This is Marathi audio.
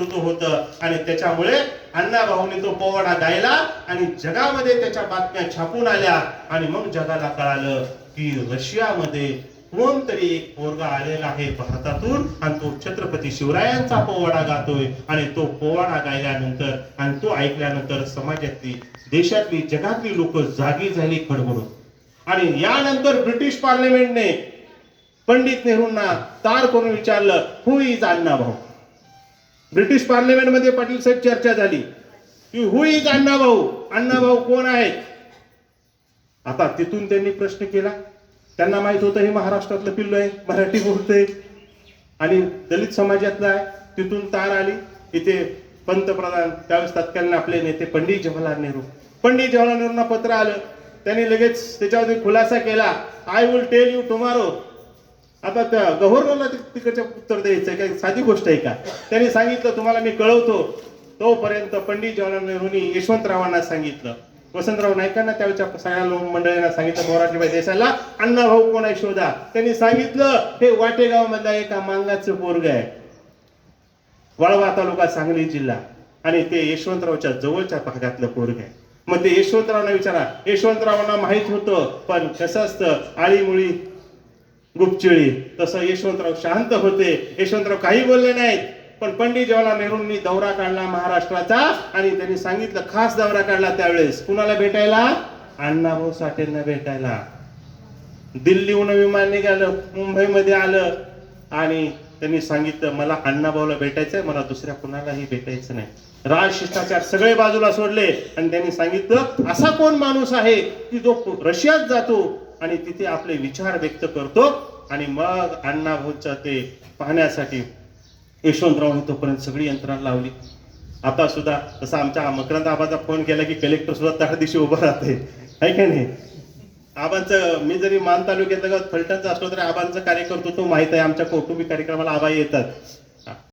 नेतृत्व होतं. आणि त्याच्यामुळे अण्णाभाऊनी तो पोवाडा गायला आणि जगामध्ये त्याच्या बातम्या छापून आल्या. आणि मग जगाला कळालं की रशियामध्ये कोणतरी एक पोरगा आलेला आहे भारतातून आणि तो छत्रपती शिवरायांचा पोवाडा गातोय. आणि तो पोवाडा गायल्यानंतर आणि तो ऐकल्यानंतर समाजातली देशातली जगातली लोक जागी झाली खडबडून आणि यानंतर ब्रिटिश पार्लमेंटने पंडित नेहरूंना तार करून विचारलं हु इज अण्णा भाऊ ब्रिटिश पार्लमेंटमध्ये पाटील साहेब चर्चा झाली की हु इज अण्णा भाऊ अण्णा भाऊ कोण आहेत? आता तिथून त्यांनी प्रश्न केला. त्यांना माहीत होतं हे महाराष्ट्रातलं पिल्लो आहे मराठी बोलतंय. आणि दलित समाजातलं आहे. तिथून तार आली. इथे पंतप्रधान त्यावेळेस तत्कालीन आपले नेते पंडित जवाहरलाल नेहरू. पंडित जवाहरलाल नेहरूंना पत्र आलं. त्यांनी लगेच त्याच्यावरती खुलासा केला. I will tell you tomorrow आता त्या गव्हर्नरला तिकडच्या उत्तर द्यायचं काही साधी गोष्ट आहे का? त्यांनी सांगितलं तुम्हाला मी कळवतो. तोपर्यंत पंडित जवाहरलाल नेहरूंनी यशवंतरावांना सांगितलं. वसंतराव नाईकांना त्यावेळच्या सगळ्या मंडळींना सांगितलं मोरारजीभाई देसाईला अण्णा भाऊ कोण आहे शोधा? त्यांनी सांगितलं हे वाटेगावमधला एका मांगाचं पोरग आहे. वळवा तालुका सांगली जिल्हा. आणि ते यशवंतरावच्या जवळच्या भागातलं पोरग आहे. मग ते यशवंतरावना विचारा. यशवंतरावांना माहीत होतं पण कसं असतं आळीमुळी गुपचिळी. तसं यशवंतराव शांत होते. यशवंतराव काही बोलले नाहीत. पण पंडित जवाहरलाल नेहरूंनी दौरा काढला महाराष्ट्राचा आणि त्यांनी सांगितलं खास दौरा काढला त्यावेळेस. कुणाला भेटायला? अण्णाभाऊ साठेंना भेटायला. दिल्लीहून विमान निघालं मुंबईमध्ये आलं आणि त्यांनी सांगितलं मला अण्णाभाऊला भेटायचंय मला दुसऱ्या कुणालाही भेटायचं नाही. राज शिष्टाचार सगळे बाजूला सोडले आणि त्यांनी सांगितलं असा कोण माणूस आहे की जो रशियात जातो आणि तिथे आपले विचार व्यक्त करतो आणि मग अण्णाभाऊचं ते पाहण्यासाठी यशवंतराव तोपर्यंत सगळी यंत्रणा लावली. आता सुद्धा जसं आमच्या मकरंद आबाचा फोन केला की कलेक्टर सुद्धा त्या दिवशी उभं राहते. आहे का नाही? आबांचं मी जरी मान तालुक्यात फलटणचा असलो तरी आबांचं कार्य करतो तो माहीत आहे. आमच्या कौटुंबिक कार्यक्रमाला आबा येतात.